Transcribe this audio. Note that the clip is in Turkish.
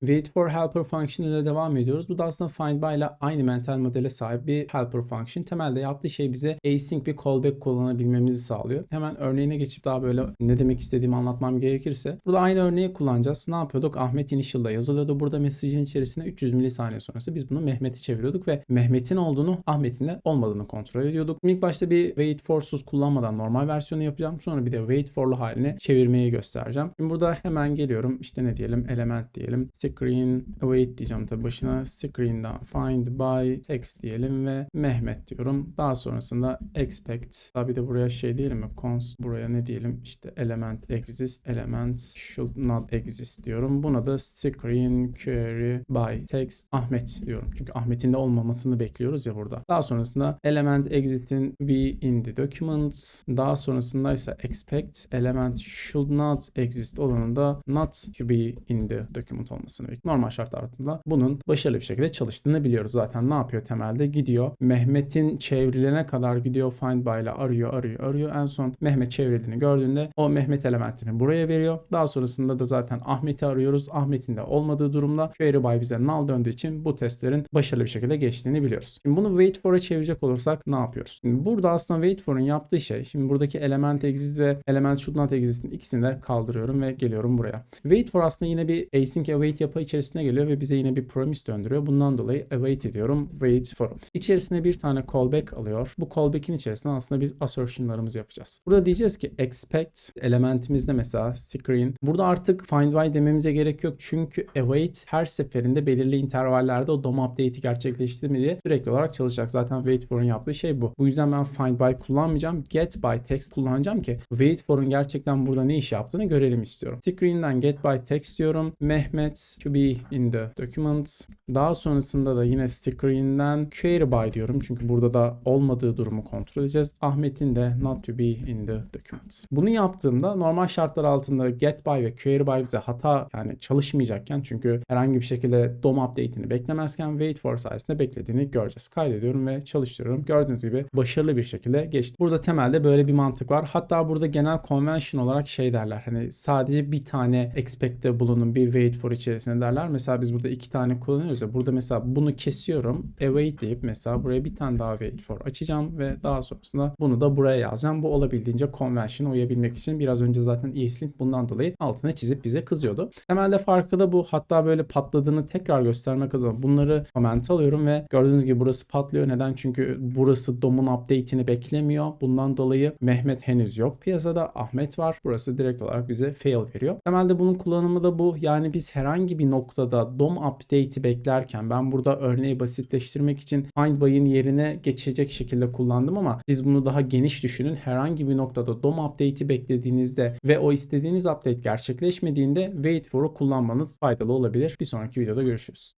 Wait for helper function ile devam ediyoruz. Bu da aslında find by ile aynı mental modele sahip bir helper function. Temelde yaptığı şey bize async bir callback kullanabilmemizi sağlıyor. Hemen örneğine geçip daha böyle ne demek istediğimi anlatmam gerekirse. Burada aynı örneği kullanacağız. Ne yapıyorduk? Ahmet initial'da yazılıyordu. Burada mesajın içerisinde 300 milisaniye sonrası biz bunu Mehmet'e çeviriyorduk ve Mehmet'in olduğunu Ahmet'in de olmadığını kontrol ediyorduk. İlk başta bir wait for'suz kullanmadan normal versiyonu yapacağım. Sonra bir de wait for'lu haline çevirmeyi göstereceğim. Şimdi burada hemen geliyorum. İşte ne diyelim? Element diyelim. Screen await diyeceğim tabii başına. Screen'den find by text diyelim ve Mehmet diyorum. Daha sonrasında expect. Bir de buraya şey diyelim mi? Const buraya ne diyelim? İşte element exist. Element should not exist diyorum. Buna da screen query by text Ahmet diyorum. Çünkü Ahmet'in de olmamasını bekliyoruz ya burada. Daha sonrasında element exit'in be in the document. Daha sonrasında ise expect element should not exist olanın da not to be in the document olmasını bekliyoruz. Normal şartlar altında bunun başarılı bir şekilde çalıştığını biliyoruz. Zaten ne yapıyor temelde? Gidiyor. Mehmet'in çevrilene kadar gidiyor find by ile arıyor, arıyor, arıyor. En son Mehmet çevrildiğini gördüğünde o Mehmet elementini buraya veriyor. Daha sonrasında da zaten Ahmet'i arıyoruz. Ahmet'in de olmadığı durumda query by bize null döndüğü için bu testlerin başarılı bir şekilde geçtiğini biliyoruz. Şimdi bunu wait for'a çevirecek olursak ne yapıyoruz? Şimdi burada aslında wait for'un yaptığı şey şimdi buradaki element exist ve element should not exist'in ikisini de kaldırıyorum ve geliyorum buraya. Wait for aslında yine bir async await yapı içerisine geliyor ve bize yine bir promise döndürüyor. Bundan dolayı await ediyorum wait for. İçerisine bir tane callback alıyor. Bu callback'in içerisinde aslında biz assertion'larımızı yapacağız. Burada diyeceğiz ki expect elementimizde mesela screen. Burada artık find by dememize gerek yok. Çünkü await her seferinde belirli intervallerde o DOM update'i gerçekleşti mi diye sürekli olarak çalışacak. Zaten wait for'un yaptığı şey bu. Bu yüzden ben find by kullanmayacağım. Get by text kullanacağım ki wait for'un gerçekten burada ne iş yaptığını görelim istiyorum. Screen'den get by text diyorum. Mehmet to be in the document. Daha sonrasında da yine screen'den query by diyorum. Çünkü burada da olmadığı durumu kontrol edeceğiz. Ahmet'in de not to be in the document. Bunu yaptığımda normal şartlar altında get by ve query by bize hata yani çalışmayacakken çünkü herhangi bir şekilde DOM update'ini beklemezken wait for sayesinde beklediğini göreceğiz. Kaydediyorum ve çalıştırıyorum. Gördüğünüz gibi başarılı bir şekilde geçti. Burada temelde böyle bir mantık var. Hatta burada genel convention olarak şey derler. Hani sadece bir tane expect'te bulunun bir wait for içerisinde derler. Mesela biz burada iki tane kullanıyoruz ya. Burada mesela bunu kesiyorum. Await deyip mesela buraya bir tane daha wait for açacağım ve daha sonrasında bunu da buraya yazacağım. Bu olabildiğince convention'a uyabilmek için biraz önce zaten ESLint bundan dolayı altına çizip bize kızıyordu. Temelde farkı da bu. Hatta böyle patladığını tekrar göstermek adına bunları comment alıyorum ve gördüğünüz gibi burası patlıyor. Neden? Çünkü burası DOM'un update'ini beklemiyor. Bundan dolayı Mehmet henüz yok. Piyasada Ahmet var. Burası direkt olarak bize fail veriyor. Temelde bunun kullanımı da bu. Yani biz bir noktada DOM update'i beklerken ben burada örneği basitleştirmek için find yerine geçecek şekilde kullandım ama siz bunu daha geniş düşünün. Herhangi bir noktada DOM update'i beklediğinizde ve o istediğiniz update gerçekleşmediğinde wait for'u kullanmanız faydalı olabilir. Bir sonraki videoda görüşürüz.